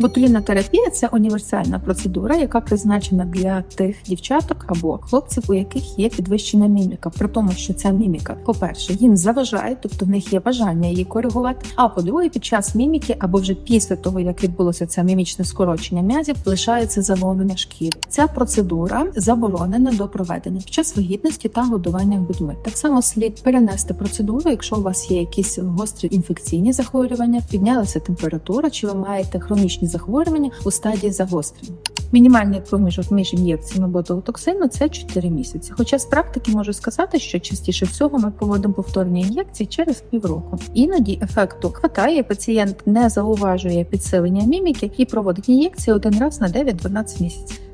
Ботулінна терапія це універсальна процедура, яка призначена для тих дівчаток або хлопців, у яких є підвищена міміка. При тому, що ця міміка, по-перше, їм заважає, тобто в них є бажання її коригувати. А по-друге, під час міміки або вже після того, як відбулося це мімічне скорочення м'язів, лишається заломлення шкіри. Ця процедура заборонена до проведення під час вагітності та годування грудьми. Так само слід перенести процедуру, якщо у вас є якісь гострі інфекційні захворювання, піднялася температура, чи ви маєте хронічні захворювання у стадії загострення. Мінімальний проміжок між ін'єкціями ботулотоксину – це 4 місяці. Хоча з практики можу сказати, що частіше всього ми проводимо повторні ін'єкції через півроку. Іноді ефекту хватає, пацієнт не зауважує підсилення міміки і проводить ін'єкції один раз на 9-12 місяців.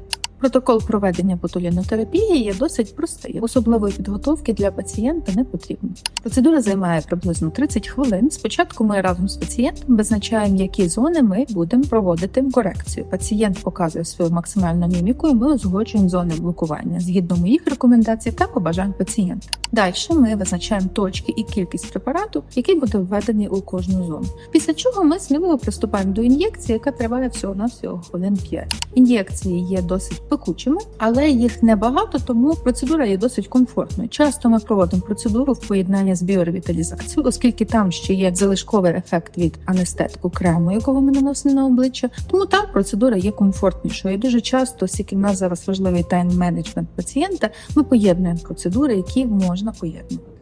Протокол проведення ботулінотерапії є досить простий. Особливої підготовки для пацієнта не потрібно. Процедура займає приблизно 30 хвилин. Спочатку ми разом з пацієнтом визначаємо, які зони ми будемо проводити корекцію. Пацієнт показує свою максимальну міміку, і ми узгоджуємо зони блокування згідно моїх рекомендацій та побажань пацієнта. Далі ми визначаємо точки і кількість препарату, який буде введений у кожну зону. Після чого ми сміливо приступаємо до ін'єкції, яка триває всього на всього хвилин 5. Ін'єкції є досить пекучими, але їх небагато, тому процедура є досить комфортною. Часто ми проводимо процедуру в поєднанні з біоревіталізацією, оскільки там ще є залишковий ефект від анестетику крему, якого ми наносимо на обличчя. Тому так процедура є комфортнішою. І дуже часто, оскільки в нас зараз важливий тайм-менеджмент пацієнта, ми поєднуємо процедури, які можна поєднувати.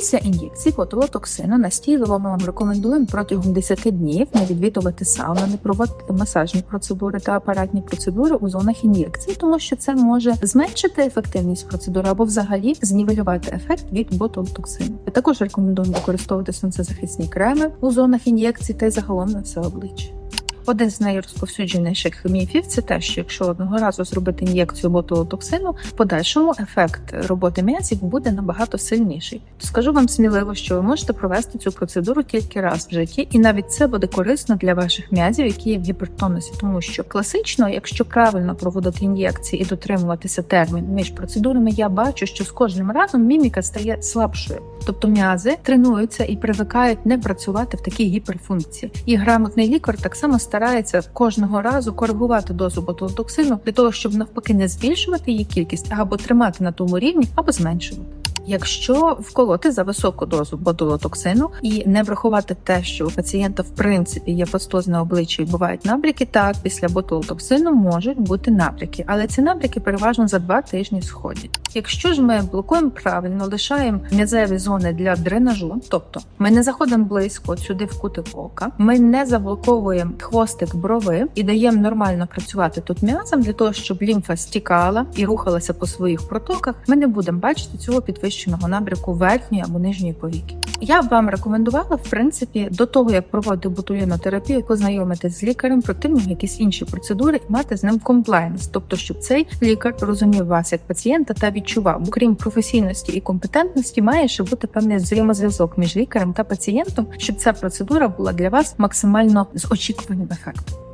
Після ін'єкції ботулотоксину настійливо ми вам рекомендуємо протягом 10 днів не відвідувати сауну, не проводити масажні процедури та апаратні процедури у зонах ін'єкції, тому що це може зменшити ефективність процедури або взагалі знівелювати ефект від ботулотоксину. Також рекомендуємо використовувати сонцезахисні креми у зонах ін'єкції та й загалом на все обличчя. Один з найрозповсюдженіших міфів це те, що якщо одного разу зробити ін'єкцію ботулотоксину, в подальшому ефект роботи м'язів буде набагато сильніший. Скажу вам сміливо, що ви можете провести цю процедуру тільки раз в житті, і навіть це буде корисно для ваших м'язів, які є в гіпертонусі, тому що класично, якщо правильно проводити ін'єкції і дотримуватися термін між процедурами, я бачу, що з кожним разом міміка стає слабшою, тобто м'язи тренуються і привикають не працювати в такій гіперфункції. І грамотний лікар так само старається кожного разу коригувати дозу ботулотоксину для того, щоб навпаки не збільшувати її кількість або тримати на тому рівні, або зменшувати. Якщо вколоти за високу дозу ботулотоксину і не врахувати те, що у пацієнта в принципі є пастозне обличчя і бувають набряки, так після ботулотоксину можуть бути набряки, але ці набряки переважно за два тижні сходять. Якщо ж ми блокуємо правильно, лишаємо м'язеві зони для дренажу, тобто ми не заходимо близько сюди в кути ока, ми не заблоковуємо хвостик брови і даємо нормально працювати тут м'язам для того, щоб лімфа стікала і рухалася по своїх протоках. Ми не будемо бачити цього підвищеного набряку верхньої або нижньої повіки. Я б вам рекомендувала, в принципі, до того як проводити ботулінотерапію, познайомитись з лікарем, пройти нього якісь інші процедури і мати з ним комплайнс, тобто, щоб цей лікар розумів вас як пацієнта та відчував, бо крім професійності і компетентності, має ще бути певний взаємозв'язок між лікарем та пацієнтом, щоб ця процедура була для вас максимально з очікуваним ефектом.